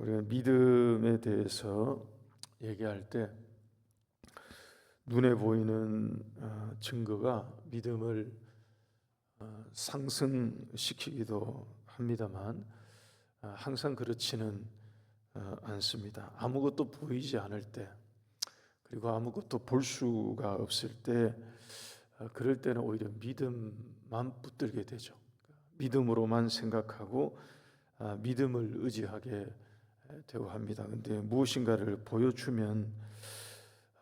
우리가 믿음에 대해서 얘기할 때 눈에 보이는 어, 증거가 믿음을 어, 상승시키기도 합니다만 어, 항상 그렇지는 어, 않습니다. 아무것도 보이지 않을 때 그리고 아무것도 볼 수가 없을 때 어, 그럴 때는 오히려 믿음만 붙들게 되죠. 믿음으로만 생각하고 아, 믿음을 의지하게 되고 합니다. 근데 무엇인가를 보여주면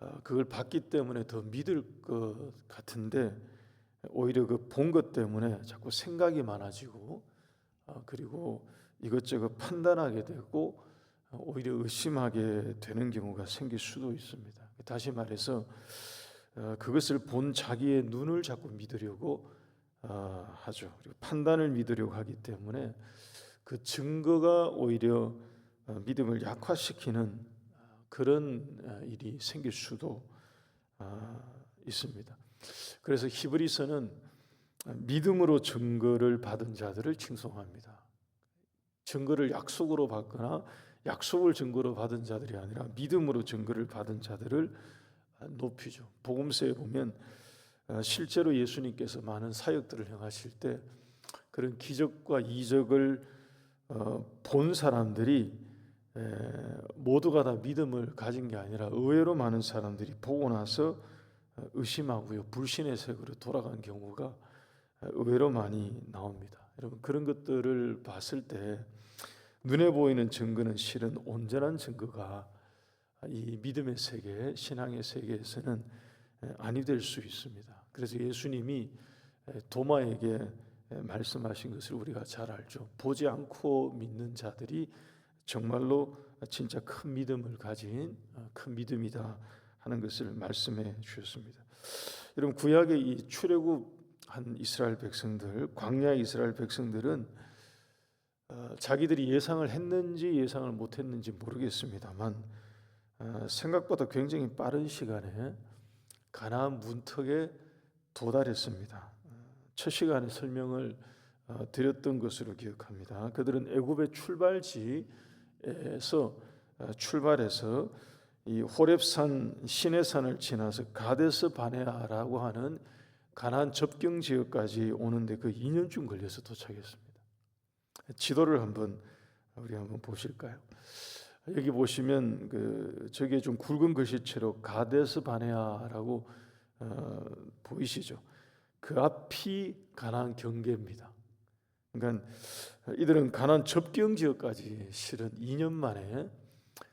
어, 그걸 봤기 때문에 더 믿을 것 같은데 오히려 그 본 것 때문에 자꾸 생각이 많아지고 어, 그리고 이것저것 판단하게 되고 어, 오히려 의심하게 되는 경우가 생길 수도 있습니다. 다시 말해서 어, 그것을 본 자기의 눈을 자꾸 믿으려고 어, 하죠. 그리고 판단을 믿으려고 하기 때문에 그 증거가 오히려 어, 믿음을 약화시키는 어, 그런 어, 일이 생길 수도 어, 있습니다. 그래서 히브리서는 어, 믿음으로 증거를 받은 자들을 칭송합니다. 증거를 약속으로 받거나 약속을 증거로 받은 자들이 아니라 믿음으로 증거를 받은 자들을 어, 높이죠. 복음서에 보면 어, 실제로 예수님께서 많은 사역들을 행하실 때 그런 기적과 이적을 어, 본 사람들이 에, 모두가 다 믿음을 가진 게 아니라 의외로 많은 사람들이 보고 나서 어, 의심하고요 불신의 색으로 돌아간 경우가 어, 의외로 많이 나옵니다. 여러분 그런 것들을 봤을 때 눈에 보이는 증거는 실은 온전한 증거가 이 믿음의 세계, 신앙의 세계에서는 에, 아니 될 수 있습니다. 그래서 예수님이 에, 도마에게 에, 말씀하신 것을 우리가 잘 알죠. 보지 않고 믿는 자들이 정말로 진짜 큰 믿음을 가진 어, 큰 믿음이다 하는 것을 말씀해 주셨습니다. 여러분 구약의 이 출애굽한 이스라엘 백성들, 광야 이스라엘 백성들은 어, 자기들이 예상을 했는지 예상을 못했는지 모르겠습니다만 어, 생각보다 굉장히 빠른 시간에 가나안 문턱에 도달했습니다. 첫 시간에 설명을 어, 드렸던 것으로 기억합니다. 그들은 애굽의 출발지 에서 어, 출발해서 이 호렙산 시내산을 지나서 가데스 바네아라고 하는 가나안 접경 지역까지 오는데 그 2년쯤 걸려서 도착했습니다. 지도를 한번 우리 한번 보실까요? 여기 보시면 그 저게 좀 굵은 글씨체로 가데스 바네아라고 어, 보이시죠? 그 앞이 가나안 경계입니다. 그러니까 이들은 가나안 접경 지역까지 실은 2년 만에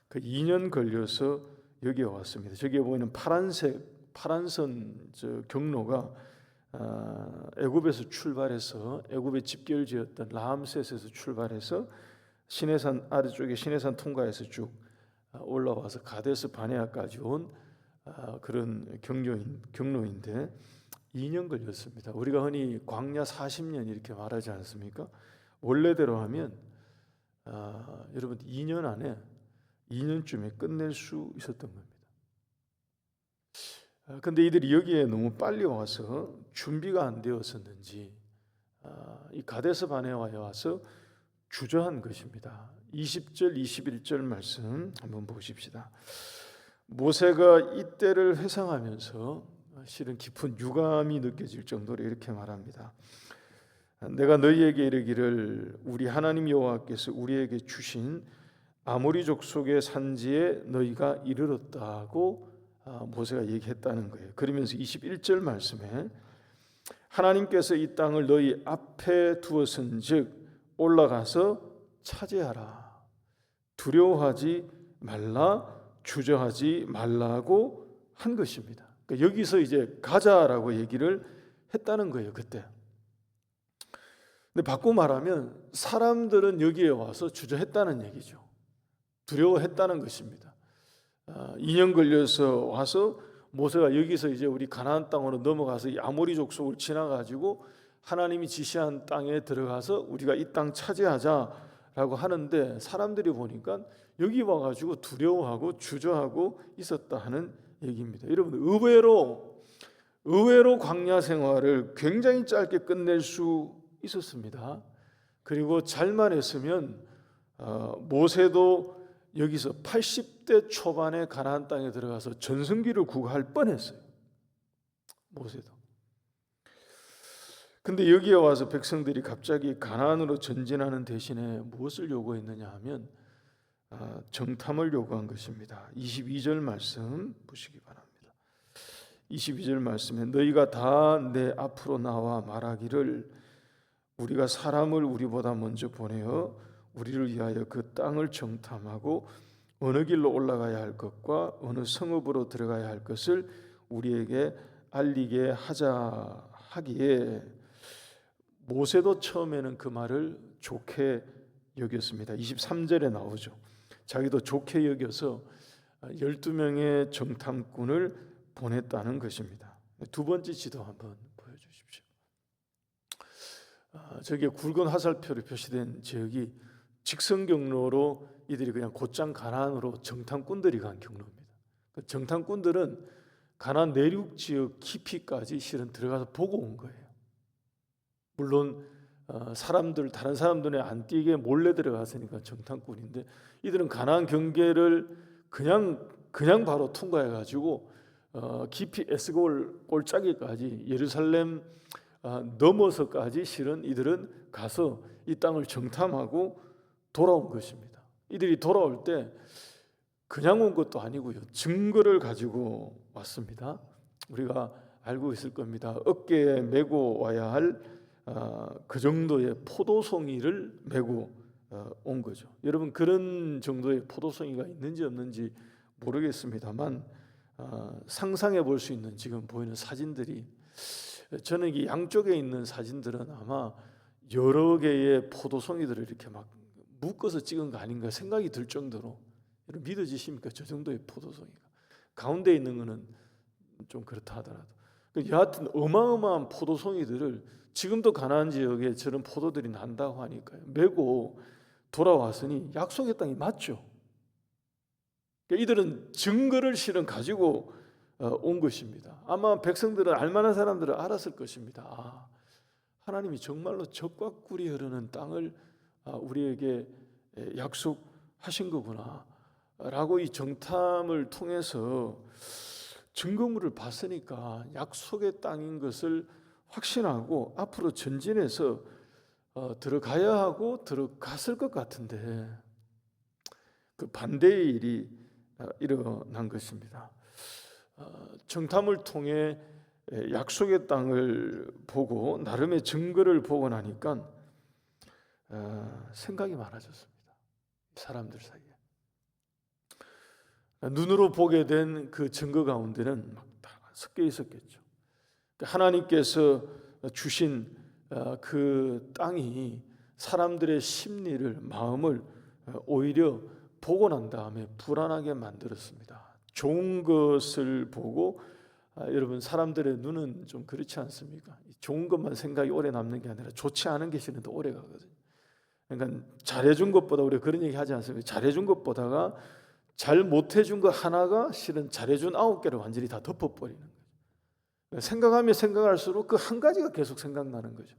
그 2년 걸려서 여기에 왔습니다. 저기에 보이는 파란색 파란선 저 경로가 아, 애굽에서 출발해서 애굽의 집결지였던 라암셋에서 출발해서 시내산 아래쪽에 시내산 통과해서 쭉 아, 올라와서 가데스 바네아까지 온 아, 그런 경로인 경로인데 2년 걸렸습니다. 우리가 흔히 광야 40년 이렇게 말하지 않습니까? 원래대로 하면 아, 여러분 2년 안에 2년쯤에 끝낼 수 있었던 겁니다. 아, 근데 이들이 여기에 너무 빨리 와서 준비가 안 되었었는지 아, 이 가데스 바네아에 와서 주저한 것입니다. 20절 21절 말씀 한번 보십시다. 모세가 이때를 회상하면서 실은 깊은 유감이 느껴질 정도로 이렇게 말합니다. 내가 너희에게 이르기를 우리 하나님 여호와께서 우리에게 주신 아모리 족속의 산지에 너희가 이르렀다고 아, 모세가 얘기했다는 거예요. 그러면서 21절 말씀에 하나님께서 이 땅을 너희 앞에 두었은즉 올라가서 차지하라. 두려워하지 말라, 주저하지 말라고 한 것입니다. 그러니까 여기서 이제 가자라고 얘기를 했다는 거예요, 그때. 근데 바꿔 말하면 사람들은 여기에 와서 주저했다는 얘기죠. 두려워했다는 것입니다. 2년 걸려서 와서 모세가 여기서 이제 우리 가나안 땅으로 넘어가서 이 아모리 족속을 지나 가지고 하나님이 지시한 땅에 들어가서 우리가 이 땅 차지하자라고 하는데 사람들이 보니까 여기 와 가지고 두려워하고 주저하고 있었다 하는 얘기입니다. 여러분 의외로 의외로 광야 생활을 굉장히 짧게 끝낼 수 있었습니다. 그리고 잘만 했으면 어, 모세도 여기서 80대 초반에 가나안 땅에 들어가서 전성기를 구가할 뻔했어요. 모세도. 근데 여기에 와서 백성들이 갑자기 가나안으로 전진하는 대신에 무엇을 요구했느냐 하면 아, 정탐을 요구한 것입니다. 22절 말씀 보시기 바랍니다. 22절 말씀에 너희가 다 내 앞으로 나와 말하기를 우리가 사람을 우리보다 먼저 보내어 우리를 위하여 그 땅을 정탐하고 어느 길로 올라가야 할 것과 어느 성읍으로 들어가야 할 것을 우리에게 알리게 하자 하기에 모세도 처음에는 그 말을 좋게 여겼습니다. 23절에 나오죠. 자기도 좋게 여겨서 12명의 정탐꾼을 보냈다는 것입니다. 두 번째 지도 한번 보여주십시오. 아, 저기 굵은 화살표로 표시된 지역이 직선 경로로 이들이 그냥 곧장 가나안으로 정탐꾼들이 간 경로입니다. 그 정탐꾼들은 가나안 내륙 지역 깊이까지 실은 들어가서 보고 온 거예요. 물론 어, 사람들 다른 사람들에 안 띄게 몰래 들어갔으니까 정탐꾼인데 이들은 가나안 경계를 그냥 그냥 바로 통과해 가지고 어, 깊이 에스골 골짜기까지 예루살렘 어, 넘어서까지 실은 이들은 가서 이 땅을 정탐하고 돌아온 것입니다. 이들이 돌아올 때 그냥 온 것도 아니고요. 증거를 가지고 왔습니다. 우리가 알고 있을 겁니다. 어깨에 메고 와야 할 그 어, 정도의 포도송이를 메고 어, 온 거죠. 여러분 그런 정도의 포도송이가 있는지 없는지 모르겠습니다만 어, 상상해 볼 수 있는 지금 보이는 사진들이 저는 이 양쪽에 있는 사진들은 아마 여러 개의 포도송이들을 이렇게 막 묶어서 찍은 거 아닌가 생각이 들 정도로 믿어지십니까? 저 정도의 포도송이가 가운데 있는 거는 좀 그렇다 하더라도 그 여하튼 어마어마한 포도송이들을 지금도 가나안 지역에 저런 포도들이 난다고 하니까요. 메고 돌아왔으니 약속의 땅이 맞죠. 그러니까 이들은 증거를 실은 가지고 어, 온 것입니다. 아마 백성들은 알만한 사람들은 알았을 것입니다. 아, 하나님이 정말로 적과 꿀이 흐르는 땅을 아, 우리에게 약속하신 거구나. 라고 이 정탐을 통해서 증거물을 봤으니까 약속의 땅인 것을 확신하고 앞으로 전진해서 어, 들어가야 하고 들어갔을 것 같은데 그 반대의 일이 어, 일어난 것입니다. 어, 정탐을 통해 약속의 땅을 보고 나름의 증거를 보고 나니까 어, 생각이 많아졌습니다. 사람들 사이에 눈으로 보게 된 그 증거 가운데는 막 다 섞여 있었겠죠. 그러니까 하나님께서 주신 그 땅이 사람들의 심리를 마음을 오히려 보고 난 다음에 불안하게 만들었습니다. 좋은 것을 보고 아, 여러분 사람들의 눈은 좀 그렇지 않습니까? 좋은 것만 생각이 오래 남는 게 아니라 좋지 않은 게더 오래 가거든요. 그러니까 잘해준 것보다 우리가 그런 얘기 하지 않습니까? 잘해준 것보다가 잘 못해준 것 하나가 실은 잘해준 아홉 개를 완전히 다 덮어버리는 거죠. 생각하면 생각할수록 그 한 가지가 계속 생각나는 거죠.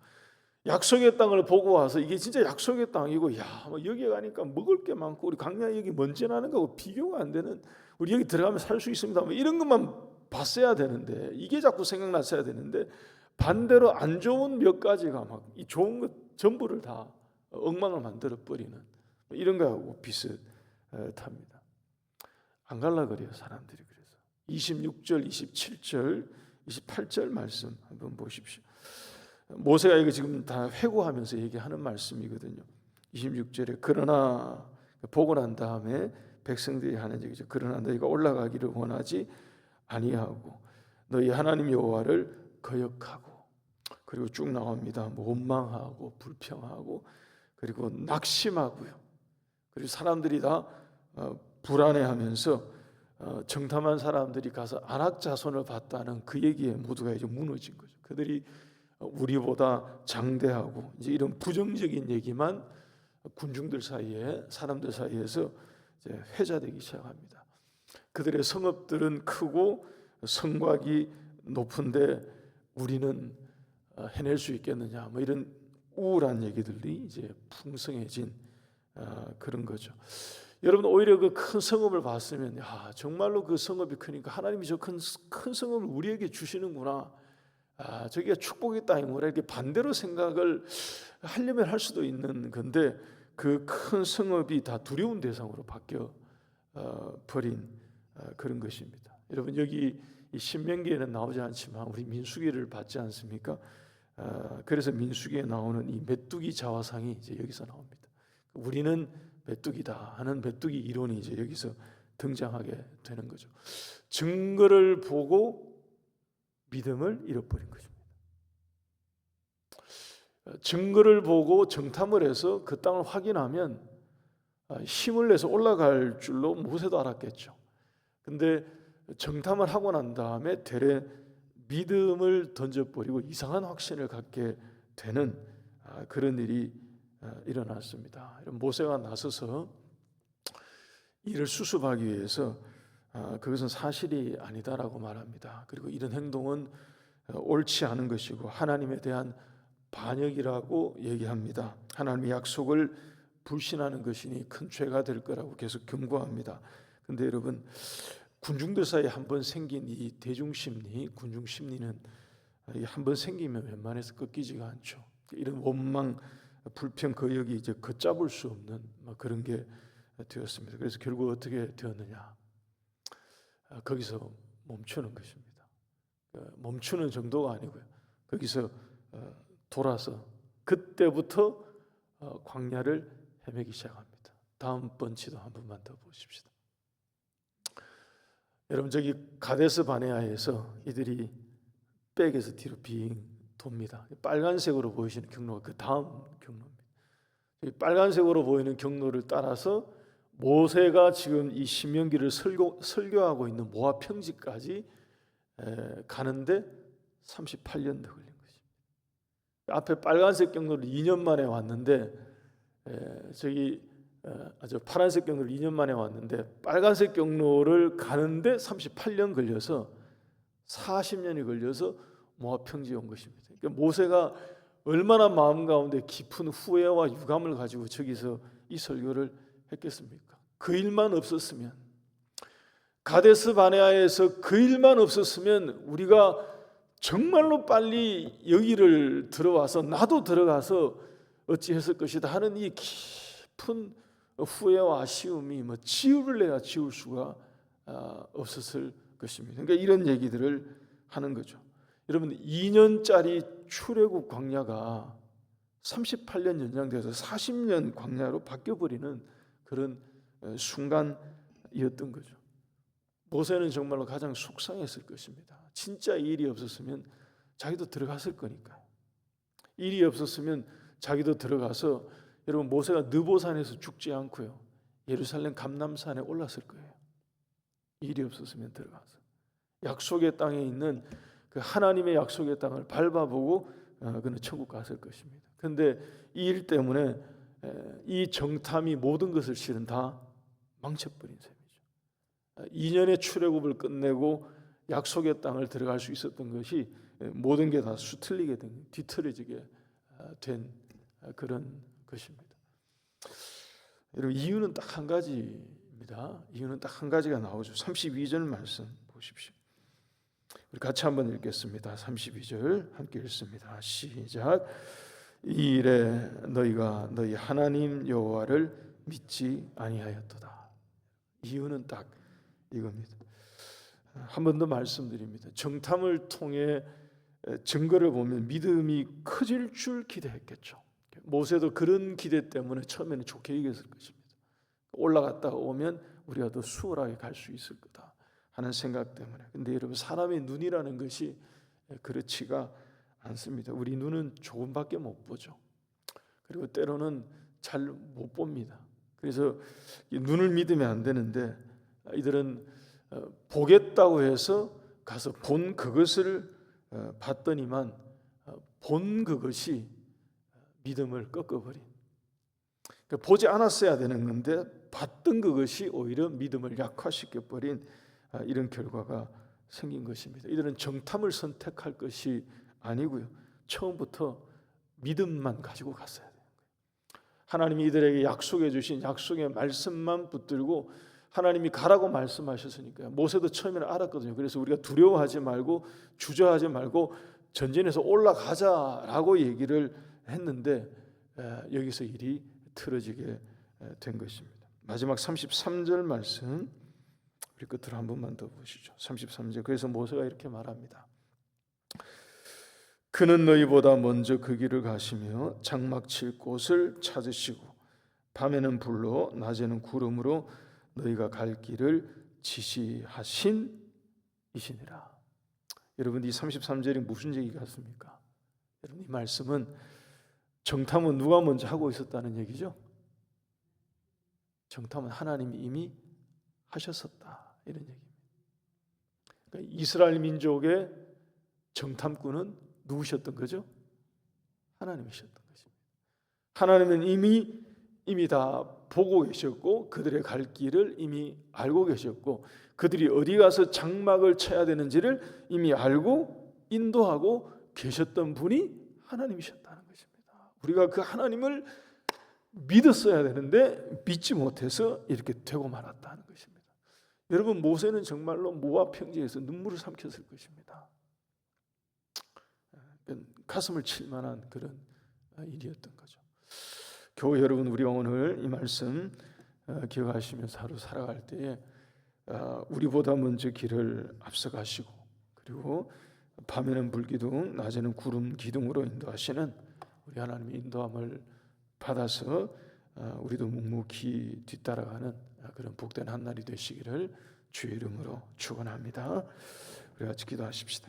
약속의 땅을 보고 와서 이게 진짜 약속의 땅이고 야 뭐 여기 가니까 먹을 게 많고 우리 강야 여기 먼지 나는 거하고 비교가 안 되는 우리 여기 들어가면 살 수 있습니다. 뭐 이런 것만 봤어야 되는데 이게 자꾸 생각났어야 되는데 반대로 안 좋은 몇 가지가 막 이 좋은 것 전부를 다 엉망을 만들어 버리는 뭐 이런 거하고 비슷합니다. 안 갈라 그래요 사람들이 그래서 26절, 27절, 28절 말씀 한번 보십시오. 모세가 이거 지금 다 회고하면서 얘기하는 말씀이거든요. 26절에 그러나 보고 난 다음에 백성들이 하는 얘기죠. 그러나 너희가 올라가기를 원하지 아니하고 너희 하나님 여호와를 거역하고 그리고 쭉 나옵니다. 원망하고 불평하고 그리고 낙심하고요. 그리고 사람들이 다 어, 불안해하면서 어, 정탐한 사람들이 가서 안악 자손을 봤다는 그 얘기에 모두가 이제 무너진 거죠. 그들이 우리보다 장대하고 이제 이런 부정적인 얘기만 군중들 사이에 사람들 사이에서 이제 회자되기 시작합니다. 그들의 성읍들은 크고 성곽이 높은데 우리는 어, 해낼 수 있겠느냐 뭐 이런 우울한 얘기들이 이제 풍성해진 어, 그런 거죠. 여러분 오히려 그 큰 성읍을 봤으면 야 정말로 그 성읍이 크니까 하나님이 저 큰 큰 성읍을 우리에게 주시는구나. 아 저기가 축복의 땅이구나 이렇게 반대로 생각을 하려면 할 수도 있는 건데 그 큰 성읍이 다 두려운 대상으로 바뀌어 어, 버린 어, 그런 것입니다. 여러분 여기 이 신명기에는 나오지 않지만 우리 민수기를 받지 않습니까? 어, 그래서 민수기에 나오는 이 메뚜기 자화상이 이제 여기서 나옵니다. 우리는 메뚜기다 하는 메뚜기 이론이 이제 여기서 등장하게 되는 거죠. 증거를 보고 믿음을 잃어버린 것입니다. 증거를 보고 정탐을 해서 그 땅을 확인하면 아, 힘을 내서 올라갈 줄로 모세도 알았겠죠. 근데 정탐을 하고 난 다음에 되레 믿음을 던져버리고 이상한 확신을 갖게 되는 아, 그런 일이 아, 일어났습니다. 모세가 나서서 이를 수습하기 위해서 아, 그것은 사실이 아니다라고 말합니다. 그리고 이런 행동은 어, 옳지 않은 것이고 하나님에 대한 반역이라고 얘기합니다. 하나님의 약속을 불신하는 것이니 큰 죄가 될 거라고 계속 경고합니다. 근데 여러분 군중들 사이에 한 번 생긴 이 대중 심리, 군중 심리는 한 번 생기면 웬만해서 꺾이지가 않죠. 이런 원망, 불평, 거역이 이제 걷잡을 수 없는 막 그런 게 되었습니다. 그래서 결국 어떻게 되었느냐? 아, 거기서 멈추는 것입니다. 어, 멈추는 정도가 아니고요. 거기서 어, 돌아서 그때부터 어, 광야를 헤매기 시작합니다. 다음번 지도 한 번만 더 보십시다. 여러분 저기 가데스 바네아에서 이들이 백에서 뒤로 빙 돕니다. 빨간색으로 보이시는 경로가 그 다음 경로입니다. 빨간색으로 보이는 경로를 따라서 모세가 지금 이 신명기를 설교, 설교하고 있는 모압 평지까지 가는데 38년 더 걸린 것입니다. 앞에 빨간색 경로를 2년 만에 왔는데 저기 아주 파란색 경로를 2년 만에 왔는데 빨간색 경로를 가는데 38년 걸려서 40년이 걸려서 모압 평지에 온 것입니다. 그러니까 모세가 얼마나 마음 가운데 깊은 후회와 유감을 가지고 저기서 이 설교를 했겠습니까? 그 일만 없었으면 가데스 바네아에서 그 일만 없었으면 우리가 정말로 빨리 여기를 들어와서 나도 들어가서 어찌했을 것이다 하는 이 깊은 후회와 아쉬움이 뭐 지울래야 지울 수가 아, 없었을 것입니다. 그러니까 이런 얘기들을 하는 거죠. 여러분 2년짜리 출애굽 광야가 38년 연장돼서 40년 광야로 바뀌어 버리는 그런 순간이었던 거죠. 모세는 정말로 가장 속상했을 것입니다. 진짜 일이 없었으면 자기도 들어갔을 거니까. 일이 없었으면 자기도 들어가서 여러분 모세가 느보산에서 죽지 않고요. 예루살렘 감남산에 올랐을 거예요. 일이 없었으면 들어가서 약속의 땅에 있는 그 하나님의 약속의 땅을 밟아보고 어, 그는 천국 갔을 것입니다. 그런데 이 일 때문에 이 정탐이 모든 것을 실은 다 망쳐버린 셈이죠. 2년의 출애굽을 끝내고 약속의 땅을 들어갈 수 있었던 것이 모든 게 다 수틀리게 된 뒤틀어지게 아, 된 그런 것입니다. 여러분 이유는 딱 한 가지입니다. 이유는 딱 한 가지가 나오죠. 32절 말씀 보십시오. 우리 같이 한번 읽겠습니다. 32절 함께 읽습니다. 시작. 이 일에 너희가 너희 하나님 여호와를 믿지 아니하였도다. 이유는 딱 이겁니다. 한 번 더 말씀드립니다. 정탐을 통해 증거를 보면 믿음이 커질 줄 기대했겠죠. 모세도 그런 기대 때문에 처음에는 좋게 얘기했을 것입니다. 올라갔다 오면 우리가 더 수월하게 갈 수 있을 거다 하는 생각 때문에. 근데 여러분 사람의 눈이라는 것이 그렇지가 않습니다. 우리 눈은 조금밖에 못 보죠. 그리고 때로는 잘 못 봅니다. 그래서 눈을 믿으면 안 되는데 이들은 어, 보겠다고 해서 가서 본 그것을 어, 봤더니만 어, 본 그것이 믿음을 꺾어버린. 그러니까 보지 않았어야 되는 건데 봤던 그것이 오히려 믿음을 약화시켜 버린 아, 이런 결과가 생긴 것입니다. 이들은 정탐을 선택할 것이 아니고요. 처음부터 믿음만 가지고 갔어야 돼요. 하나님이 이들에게 약속해 주신 약속의 말씀만 붙들고 하나님이 가라고 말씀하셨으니까요. 모세도 처음에는 알았거든요. 그래서 우리가 두려워하지 말고 주저하지 말고 전진해서 올라가자라고 얘기를 했는데 에, 여기서 일이 틀어지게 에, 된 것입니다. 마지막 33절 말씀 우리 끝으로 한 번만 더 보시죠. 33절. 그래서 모세가 이렇게 말합니다. 그는 너희보다 먼저 그 길을 가시며 장막 칠 곳을 찾으시고 밤에는 불로 낮에는 구름으로 너희가 갈 길을 지시하신 이시니라. 여러분 이 33절이 무슨 얘기 같습니까? 여러분 이 말씀은 정탐은 누가 먼저 하고 있었다는 얘기죠? 정탐은 하나님이 이미 하셨었다 이런 얘기입니다. 그러니까 이스라엘 민족의 정탐꾼은 누구셨던 거죠? 하나님이셨던 것입니다. 하나님은 이미 이미 다 보고 계셨고 그들의 갈 길을 이미 알고 계셨고 그들이 어디 가서 장막을 쳐야 되는지를 이미 알고 인도하고 계셨던 분이 하나님이셨다는 것입니다. 우리가 그 하나님을 믿었어야 되는데 믿지 못해서 이렇게 되고 말았다는 것입니다. 여러분 모세는 정말로 모압 평지에서 눈물을 삼켰을 것입니다. 가슴을 칠 만한 그런 일이었던 거죠. 교회 여러분 우리가 오늘 이 말씀 어, 기억하시면서 하루 살아갈 때에 어, 우리보다 먼저 길을 앞서가시고 그리고 밤에는 불기둥 낮에는 구름 기둥으로 인도하시는 우리 하나님의 인도함을 받아서 어, 우리도 묵묵히 뒤따라가는 그런 복된 한 날이 되시기를 주의 이름으로 축원합니다. 우리 같이 기도하십시다.